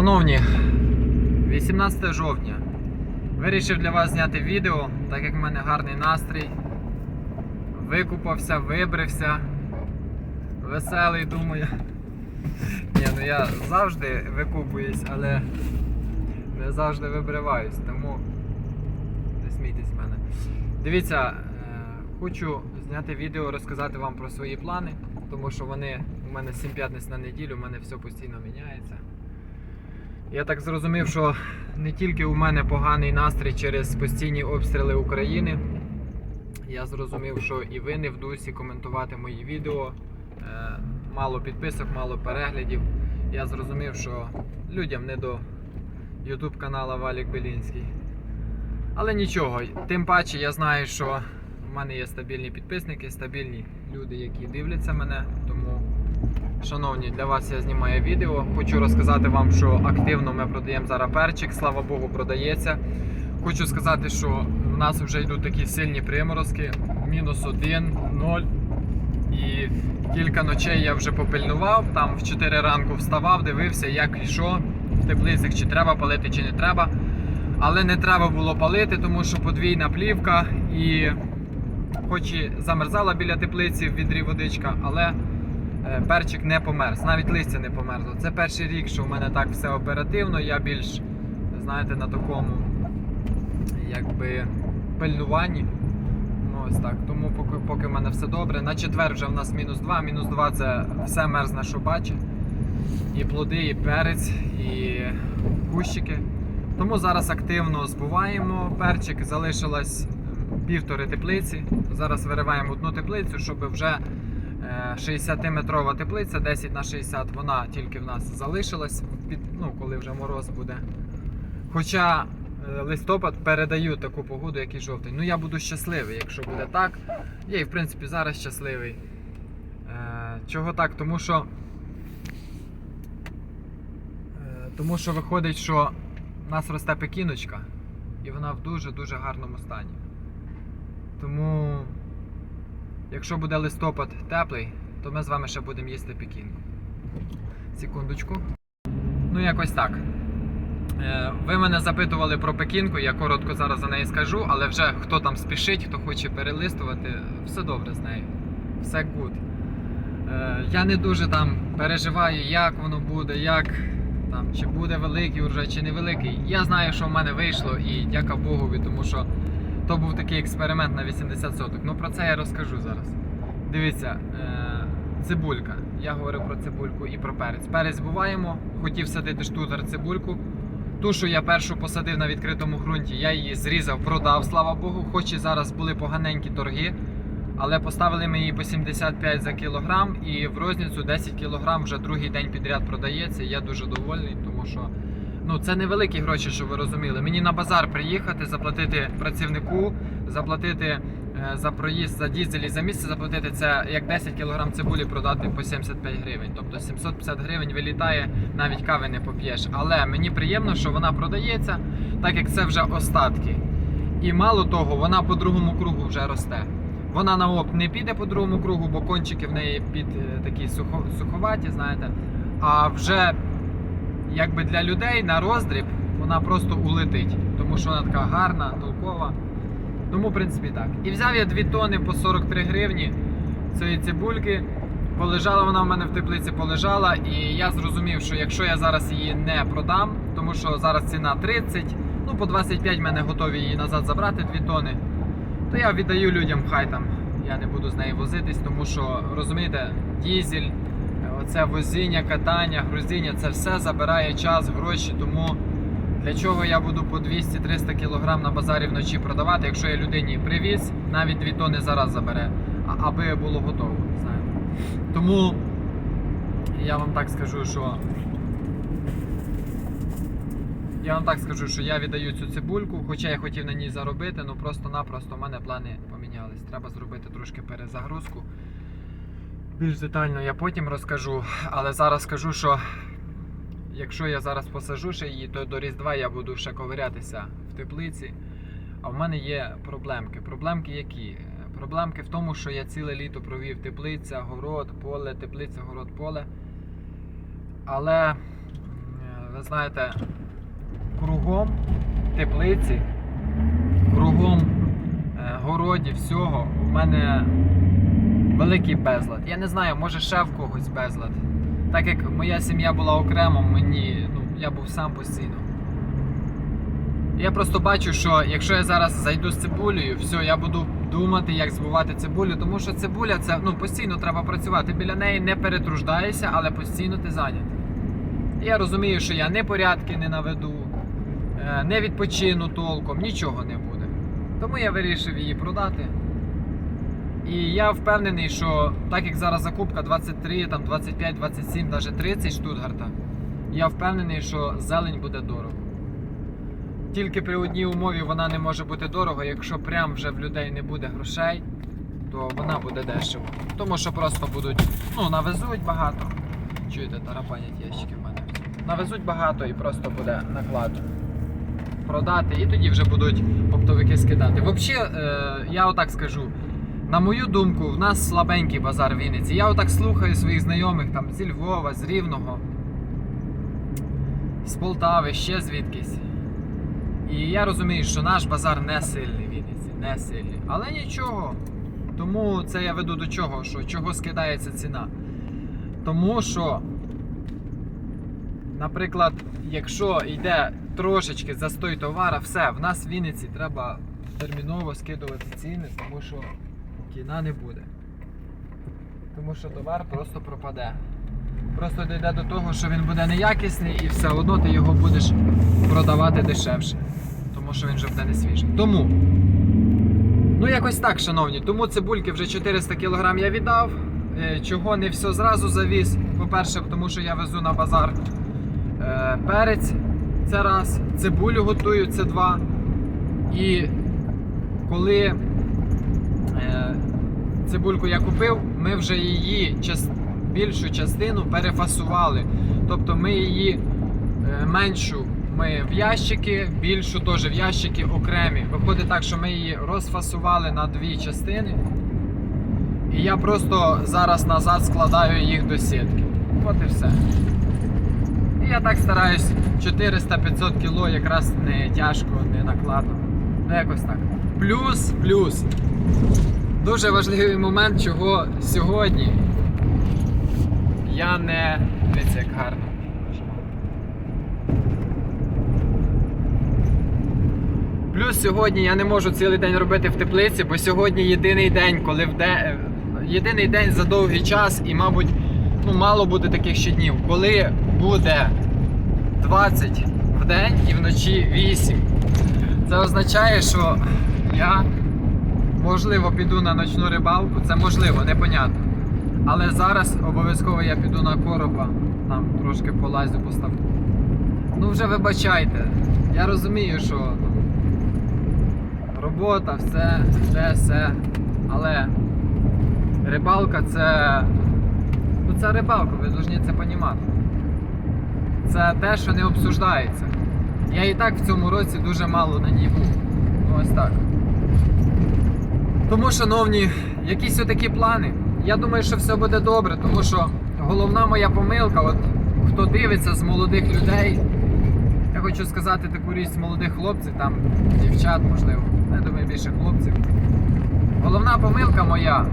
Шановні, 18 жовтня. Вирішив для вас зняти відео, так як в мене гарний настрій. Викупався, вибрився. Веселий, думаю. Ні, ну я завжди викупуюсь, але не завжди вибриваюсь, тому не смійтесь з мене. Дивіться, е, хочу зняти відео, розказати вам про свої плани, тому що вони у мене 7 п'ятниць на неділю, у мене все постійно міняється. Я так зрозумів, що не тільки у мене поганий настрій через постійні обстріли України. Я зрозумів, що і ви не в дусі коментувати мої відео. Е, Мало підписок, мало переглядів. Я зрозумів, що людям не до YouTube канала Валік Белінський. Але нічого, тим паче я знаю, що в мене є стабільні підписники, стабільні люди, які дивляться мене. Шановні, для вас я знімаю відео. Хочу розказати вам, що активно ми продаємо зараз перчик, слава Богу, продається. Хочу сказати, що в нас вже йдуть такі сильні приморозки, мінус один, ноль. І кілька ночей я вже попильнував, там в 4 ранку вставав, дивився, як і що в теплицях, чи треба палити, чи не треба. Але не треба було палити, тому що подвійна плівка і хоч і замерзала біля теплиці в відрі водичка, але перчик не померз, навіть листя не померзло. Це перший рік, що в мене так все оперативно. Я більш, знаєте, на такому якби пильнуванні. Ну, ось так. Тому поки, поки в мене все добре. На четвер вже в нас мінус 2. Мінус 2 це все мерзне, що бачить. І плоди, і перець, і кущики. Тому зараз активно збуваємо перчик. Залишилось півтори теплиці. Зараз вириваємо одну теплицю, щоб вже е, 60-метрова теплиця, 10 на 60, вона тільки в нас залишилась, під, ну, коли вже мороз буде. Хоча е, листопад передаю таку погоду, як і жовтень. Ну я буду щасливий, якщо буде так. Я і в принципі зараз щасливий. Е, Чого так? Тому що. е, Тому що виходить, що в нас росте пекіночка, і вона в дуже-дуже гарному стані. Тому, якщо буде листопад теплий, то ми з вами ще будемо їсти пекінку. Секундочку. Ну, якось так. Е, Ви мене запитували про пекінку, я коротко зараз за неї скажу, але вже хто там спішить, хто хоче перелистувати, все добре з нею. Все гуд. Е, Я не дуже там переживаю, як воно буде, як там, чи буде великий урожай, чи невеликий. Я знаю, що в мене вийшло, і дяка Богові, тому що то був такий експеримент на 80 соток. Ну про це я розкажу зараз. Дивіться, е, цибулька. Я говорив про цибульку і про перець. Перець буваємо, хотів садити штутер цибульку. Ту, що я першу посадив на відкритому ґрунті, я її зрізав, продав, слава Богу. Хоч і зараз були поганенькі торги, але поставили ми її по 75 за кілограм, і в розницю 10 кілограм вже другий день підряд продається. Я дуже довольний, тому що ну це невеликі гроші, щоб ви розуміли. Мені на базар приїхати, заплатити працівнику, заплатити е, за проїзд, за дізель і за місце заплатити це як 10 кг цибулі продати по 75 гривень. Тобто 750 гривень вилітає, навіть кави не поп'єш. Але мені приємно, що вона продається, так як це вже остатки. І мало того, вона по другому кругу вже росте. Вона на оп не піде по другому кругу, бо кончики в неї під е, такі сухо, суховаті, знаєте. А вже якби для людей на роздріб вона просто улетить, тому що вона така гарна, толкова. Тому, в принципі, так. І взяв я 2 тони по 43 гривні цієї цибульки. Полежала вона в мене в теплиці, полежала, і я зрозумів, що якщо я зараз її не продам, тому що зараз ціна 30, ну по 25 мене готові її назад забрати 2 тони, то я віддаю людям, хай там я не буду з нею возитись, тому що розумієте, дізель, оце возіння, катання, грузіння, це все забирає час, гроші. Тому для чого я буду по 200-300 кг на базарі вночі продавати, якщо я людині привіз, навіть 2 тони зараз забере, аби було готово. Знаєте. Тому я вам так скажу, що. Я вам так скажу, що я віддаю цю цибульку, хоча я хотів на ній заробити, ну просто-напросто в мене плани помінялись. Треба зробити трошки перезагрузку. Більш детально я потім розкажу, але зараз скажу, що якщо я зараз посажу ще її, то до Різдва я буду ще ковирятися в теплиці. А в мене є проблемки. Проблемки які? Проблемки в тому, що я ціле літо провів теплиця, город, поле, теплиця, город, поле. Але ви знаєте, кругом теплиці, кругом е, городі, всього, у мене великий безлад. Я не знаю, може ще в когось безлад. Так як моя сім'я була окремо, мені, ну, я був сам постійно. Я просто бачу, що якщо я зараз зайду з цибулею, все, я буду думати, як збивати цибулю, тому що цибуля це ну, постійно треба працювати. Біля неї не перетруждаєшся, але постійно ти зайнятий. Я розумію, що я не порядки не наведу, е, не відпочину толком, нічого не буде. Тому я вирішив її продати. І я впевнений, що так як зараз закупка 23, там 25, 27, навіть 30 штутгарта, я впевнений, що зелень буде дорого. Тільки при одній умові вона не може бути дорого, якщо прям вже в людей не буде грошей, то вона буде дешево. Тому що просто будуть, ну, навезуть багато. Чуєте, тарапанять ящики в мене. Навезуть багато і просто буде наклад продати, і тоді вже будуть оптовики скидати. Взагалі, е, я отак скажу. На мою думку, в нас слабенький базар в Вінниці. Я отак слухаю своїх знайомих там зі Львова, з Рівного, з Полтави, ще звідкись. І я розумію, що наш базар не сильний в Вінниці, не сильний. Але нічого. Тому це я веду до чого, що чого скидається ціна. Тому що, наприклад, якщо йде трошечки застой товара, все, в нас в Вінниці треба терміново скидувати ціни, тому що кіна не буде. Тому що товар просто пропаде. Просто дійде до того, що він буде неякісний і все одно ти його будеш продавати дешевше. Тому що він вже буде не свіжий. Тому. Ну, якось так, шановні. Тому цибульки вже 400 кг я віддав. Е, Чого не все зразу завіз. По-перше, тому що я везу на базар е, перець. Це раз. Цибулю готую, це два. І коли цибульку я купив, ми вже її більшу частину перефасували. Тобто ми її е, меншу ми в ящики, більшу теж в ящики окремі. Виходить так, що ми її розфасували на дві частини. І я просто зараз назад складаю їх до сітки. От і все. І я так стараюсь 400-500 кіло якраз не тяжко, не накладно. Ну якось так. Плюс, плюс. Дуже важливий момент, чого сьогодні я не. Дивіться, як гарно. Плюс сьогодні я не можу цілий день робити в теплиці, бо сьогодні єдиний день, коли в де... єдиний день за довгий час, і, мабуть, ну, мало буде таких ще днів, коли буде 20 в день і вночі 8. Це означає, що я можливо піду на ночну рибалку. Це можливо, непонятно. Але зараз обов'язково я піду на коропа, там трошки полазю поставлю. Ну вже вибачайте. Я розумію, що ну, робота, все, все, все. Але рибалка це. Ну це рибалка, ви повинні це розуміти. Це те, що не обсуждається. Я і так в цьому році дуже мало на ній був. Ну, ось так. Тому, шановні, якісь отакі плани. Я думаю, що все буде добре, тому що головна моя помилка, от хто дивиться з молодих людей, я хочу сказати таку річ з молодих хлопців, там дівчат, можливо, я думаю, більше хлопців. Головна помилка моя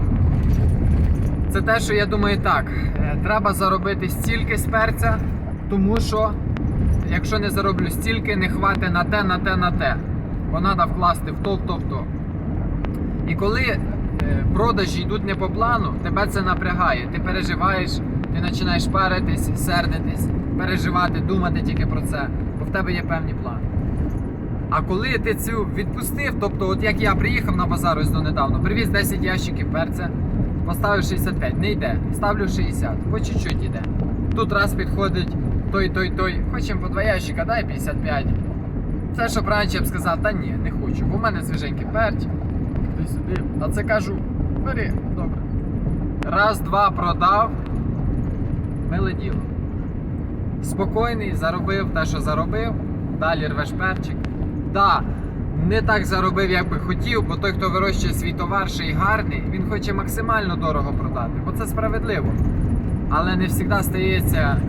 це те, що я думаю так, е, треба заробити стільки з перця, тому що якщо не зароблю стільки, не хватить на те, на те, на те. Бо треба вкласти в то, в то, в то. І коли е, продажі йдуть не по плану, тебе це напрягає. Ти переживаєш, ти починаєш паритись, сердитись, переживати, думати тільки про це, бо в тебе є певні плани. А коли ти цю відпустив, тобто, от як я приїхав на базар ось недавно, привіз 10 ящиків перця, поставив 65, не йде, ставлю 60, по чуть-чуть йде. Тут раз підходить той, той, той, хочемо по два ящика, дай 55. Це щоб раніше б сказав, та ні, не хочу, бо в мене свіженький перч. Сюди. А це кажу, бери, добре. Раз, два продав. Миле діло. Спокійний, заробив те, що заробив. Далі рвеш перчик. Да, не так заробив, як би хотів, бо той, хто вирощує свій товар ще й гарний, він хоче максимально дорого продати, бо це справедливо. Але не завжди стається е,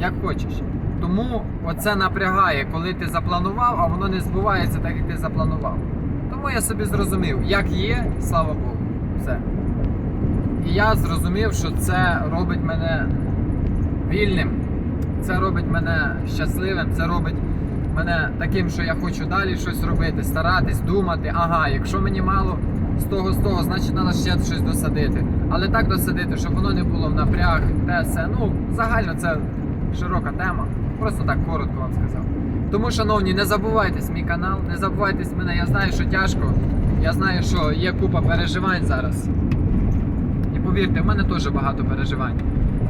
як хочеш. Тому оце напрягає, коли ти запланував, а воно не збувається так, як ти запланував. Тому я собі зрозумів, як є, слава Богу, все. І я зрозумів, що це робить мене вільним, це робить мене щасливим, це робить мене таким, що я хочу далі щось робити, старатись, думати, ага, якщо мені мало з того, з того, значить треба ще щось досадити. Але так досадити, щоб воно не було в напряг, те все. Ну, загально це широка тема. Просто так коротко вам сказав. Тому, шановні, не забувайтесь мій канал, не забувайтесь мене. Я знаю, що тяжко. Я знаю, що є купа переживань зараз. І повірте, в мене теж багато переживань.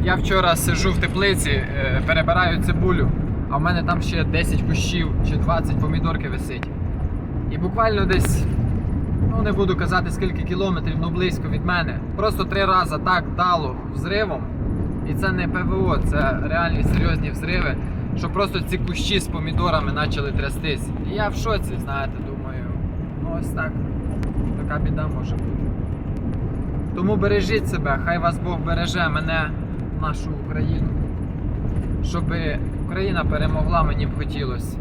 Я вчора сижу в теплиці, е, перебираю цибулю, а в мене там ще 10 кущів чи 20 помідорки висить. І буквально десь, ну не буду казати скільки кілометрів, ну близько від мене. Просто три рази так дало взривом. І це не ПВО, це реальні серйозні взриви, що просто ці кущі з помідорами почали трястись. І я в шоці, знаєте, думаю, ну ось так. Така біда може бути. Тому бережіть себе, хай вас Бог береже мене, нашу Україну. Щоб Україна перемогла, мені б хотілося.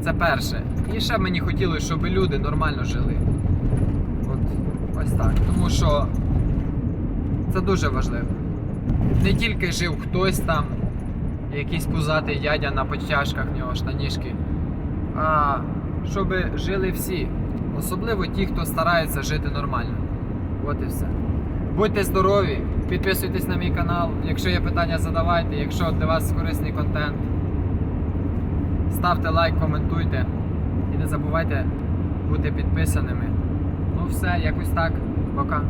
Це перше. І ще мені хотілося, щоб люди нормально жили. От ось так. Тому що це дуже важливо. Не тільки жив хтось там, якийсь пузатий дядя на потяжках в нього штанішки, а щоб жили всі. Особливо ті, хто старається жити нормально. От і все. Будьте здорові, підписуйтесь на мій канал. Якщо є питання, задавайте. Якщо для вас корисний контент, ставте лайк, коментуйте. І не забувайте бути підписаними. Ну все, якось так. Пока.